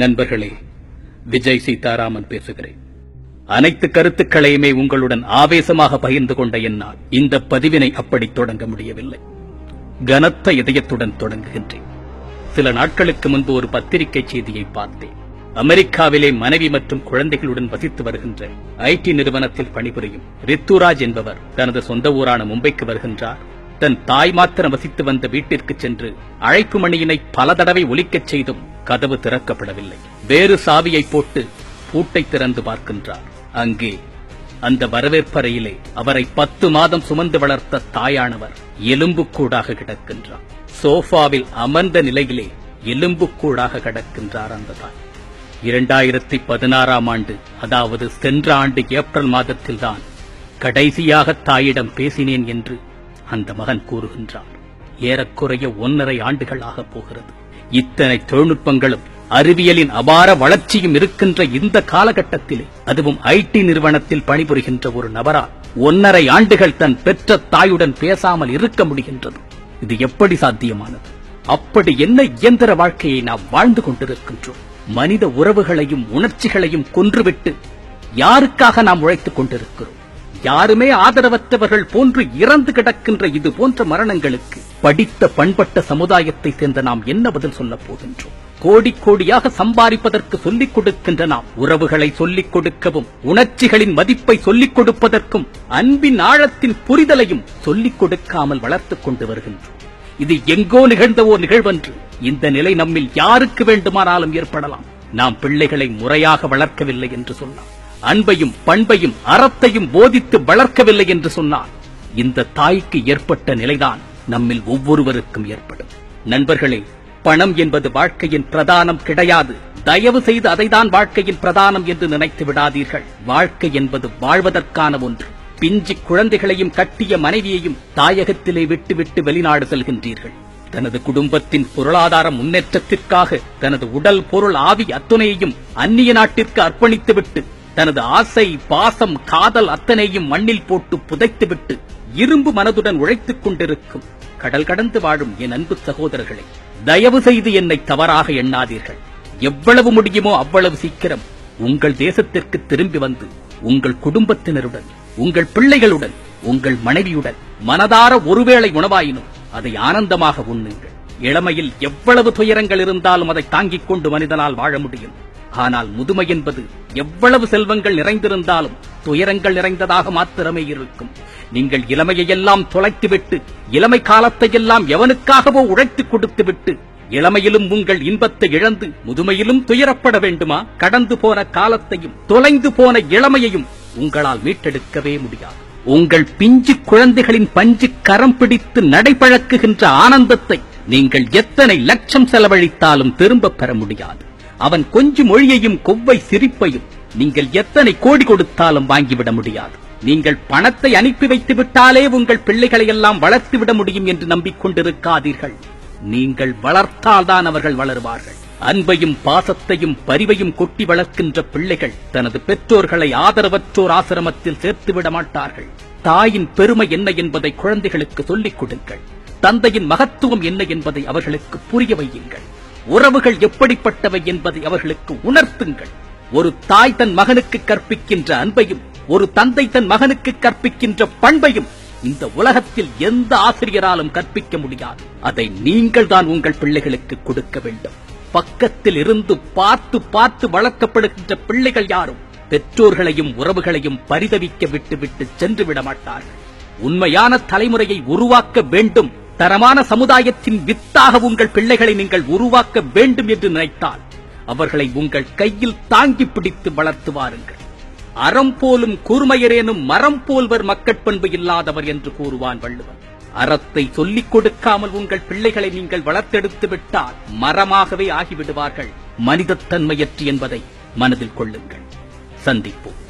நண்பர்களே விஜய் சீதாராமன் பேசுகிறேன். அனைத்து கருத்துக்களையுமே உங்களுடன் ஆவேசமாக பகிர்ந்து கொண்ட என்னால் இந்த பதிவினை அப்படி தொடங்க முடியவில்லை. கனத்த இதயத்துடன் தொடங்குகின்றேன். சில நாட்களுக்கு முன்பு ஒரு பத்திரிகை செய்தியை பார்த்தேன். அமெரிக்காவிலே மனைவி மற்றும் குழந்தைகளுடன் வசித்து வருகின்ற ஐடி நிறுவனத்தில் பணிபுரியும் ரித்துராஜ் என்பவர் தனது சொந்த ஊரான மும்பைக்கு வருகின்றார். தன் தாய் மாத்திரம் வசித்து வந்த வீட்டிற்கு சென்று அழைப்பு மணியினை பல தடவை ஒலிக்கச் செய்தும் கதவு திறக்கப்படவில்லை. வேறு சாவியை போட்டு பூட்டை திறந்து பார்க்கின்றார். அங்கே அந்த வரவேற்பறையிலே அவரை பத்து மாதம் சுமந்து வளர்த்த தாயானவர் எலும்புக்கூடாக கிடக்கின்றார். சோஃபாவில் அமர்ந்த நிலையிலே எலும்புக்கூடாக கிடக்கின்றார் அந்த தாய். இரண்டாயிரத்தி பதினாறாம் ஆண்டு அதாவது சென்ற ஆண்டு ஏப்ரல் மாதத்தில்தான் கடைசியாக தாயிடம் பேசினேன் என்று அந்த மகன் கூறுகின்றார். ஏறக்குறைய ஒன்னரை ஆகப் போகிறது. இத்தனை தொழில்நுட்பங்களும் அறிவியலின் அபார வளர்ச்சியும் இருக்கின்ற இந்த காலகட்டத்திலே அதுவும் ஐடி நிறுவனத்தில் பணிபுரிகின்ற ஒரு நபரால் ஒன்னரை ஆண்டுகள் தன் பெற்ற தாயுடன் பேசாமல் இருக்க முடிகின்றது. இது எப்படி சாத்தியமானது? அப்படி என்ன இயந்திர வாழ்க்கையை நாம் வாழ்ந்து கொண்டிருக்கின்றோம்? மனித உறவுகளையும் உணர்ச்சிகளையும் கொன்றுவிட்டு யாருக்காக நாம் உழைத்துக் கொண்டிருக்கிறோம்? யாருமே ஆதரவற்றவர்கள் போன்று இறந்து கிடக்கின்ற இது போன்ற மரணங்களுக்கு படித்த பண்பட்ட சமுதாயத்தை சேர்ந்த நாம் என்ன பதில் சொல்லப் போகின்றோம்? கோடி கோடியாக சம்பாதிப்பதற்கு சொல்லிக் கொடுக்கின்ற நாம் உறவுகளை சொல்லிக் கொடுக்கவும் உணர்ச்சிகளின் மதிப்பை சொல்லிக் கொடுப்பதற்கும் அன்பின் ஆழத்தின் புரிதலையும் சொல்லிக் கொடுக்காமல் வளர்த்துக் கொண்டு வருகின்றோம். இது எங்கோ நிகழ்ந்த ஓர் நிகழ்வன்று. இந்த நிலை நம்மில் யாருக்கு வேண்டுமானாலும் ஏற்படலாம். நாம் பிள்ளைகளை முறையாக வளர்க்கவில்லை என்று சொன்னார். அன்பையும் பண்பையும் அறத்தையும் போதித்து வளர்க்கவில்லை என்று சொன்னார். இந்த தாய்க்கு ஏற்பட்ட நிலைதான் நம்மில் ஒவ்வொருவருக்கும் ஏற்படும். நண்பர்களே பணம் என்பது வாழ்க்கையின் பிரதானம் கிடையாது. தயவு செய்து அதைதான் வாழ்க்கையின் பிரதானம் என்று நினைத்து விடாதீர்கள். வாழ்க்கை என்பது வாழ்வதற்கான ஒன்று. பிஞ்சி குழந்தைகளையும் கட்டிய மனைவியையும் தாயகத்திலே விட்டுவிட்டு வெளிநாடு செல்கின்றீர்கள். தனது குடும்பத்தின் பொருளாதார முன்னேற்றத்திற்காக தனது உடல் பொருள் ஆவி அத்துணையையும் அந்நிய நாட்டிற்கு அர்ப்பணித்துவிட்டு தனது ஆசை பாசம் காதல் அத்தனையும் மண்ணில் போட்டு புதைத்துவிட்டு இரும்பு மனதுடன் உழைத்துக் கொண்டிருக்கும் கடல் கடந்து வாழும் என் அன்பு சகோதரர்களை தயவு செய்து என்னை தவறாக எண்ணாதீர்கள். எவ்வளவு முடியுமோ அவ்வளவு சீக்கிரம் உங்கள் தேசத்திற்கு திரும்பி வந்து உங்கள் குடும்பத்தினருடன் உங்கள் பிள்ளைகளுடன் உங்கள் மனைவியுடன் மனதார ஒருவேளை உணவாயினும் அதை ஆனந்தமாக உண்ணுங்கள். இளமையில் எவ்வளவு துயரங்கள் இருந்தாலும் அதை தாங்கிக் கொண்டு மனிதனால் வாழ முடியும். ஆனால் முதுமை என்பது எவ்வளவு செல்வங்கள் நிறைந்திருந்தாலும் துயரங்கள் நிறைந்ததாக மாத்திரமே இருக்கும். நீங்கள் இளமையெல்லாம் தொலைத்துவிட்டு இளமை காலத்தையெல்லாம் எவனுக்காகவோ உழைத்துக் கொடுத்துவிட்டு இளமையிலும் உங்கள் இன்பத்தை இழந்து முதுமையிலும் துயரப்பட வேண்டுமா? கடந்து போன காலத்தையும் தொலைந்து போன இளமையையும் உங்களால் மீட்டெடுக்கவே முடியாது. உங்கள் பிஞ்சு குழந்தைகளின் பஞ்சு கரம் பிடித்து நடைபழக்குகின்ற ஆனந்தத்தை நீங்கள் எத்தனை லட்சம் செலவழித்தாலும் திரும்பப் பெற முடியாது. அவன் கொஞ்சம் மொழியையும் கொவ்வை சிரிப்பையும் நீங்கள் எத்தனை கோடி கொடுத்தாலும் வாங்கிவிட முடியாது. நீங்கள் பணத்தை அனுப்பி வைத்து விட்டாலே உங்கள் பிள்ளைகளை எல்லாம் வளர்த்து விட முடியும் என்று நம்பிக்கொண்டிருக்காதீர்கள். நீங்கள் வளர்த்தால்தான் அவர்கள் வளருவார்கள். அன்பையும் பாசத்தையும் பரிவையும் கொட்டி வளர்க்கின்ற பிள்ளைகள் தனது பெற்றோர்களை ஆதரவற்றோர் ஆசிரமத்தில் சேர்த்து விட மாட்டார்கள். தாயின் பெருமை என்ன என்பதை குழந்தைகளுக்கு சொல்லிக் கொடுங்கள். தந்தையின் மகத்துவம் என்ன என்பதை அவர்களுக்கு புரிய வையுங்கள். உறவுகள் எப்படிப்பட்டவை என்பதை அவர்களுக்கு உணர்த்துங்கள். ஒரு தாய் தன் மகனுக்கு கற்பிக்கின்ற அன்பையும் ஒரு தந்தை தன் மகனுக்கு கற்பிக்கின்ற பண்பையும் இந்த உலகத்தில் எந்த ஆசிரியராலும் கற்பிக்க முடியாது. அதை நீங்கள் தான் உங்கள் பிள்ளைகளுக்கு கொடுக்க வேண்டும். பக்கத்தில் இருந்து பார்த்து பார்த்து வளர்க்கப்படுகின்ற பிள்ளைகள் யாரும் பெற்றோர்களையும் உறவுகளையும் பரிதவிக்க விட்டுவிட்டு சென்று விட மாட்டார்கள். உண்மையான தலைமுறையை உருவாக்க வேண்டும். தரமான சமுதாயத்தின் வித்தாக உங்கள் பிள்ளைகளை நீங்கள் உருவாக்க வேண்டும் என்று நினைத்தால் அவர்களை உங்கள் கையில் தாங்கி பிடித்து வளர்த்து வாருங்கள். அறம் போலும் கூர்மையரேனும் மரம் போல்வர் மக்கட்பண்பு இல்லாதவர் என்று கூறுவான் வள்ளுவன் அறத்தை சொல்லிக் கொடுக்காமல் உங்கள் பிள்ளைகளை நீங்கள் வளர்த்தெடுத்து விட்டால் மரமாகவே ஆகிவிடுவார்கள். மனிதத்தன்மையற்று என்பதை மனதில் கொள்ளுங்கள். சந்திப்போம்.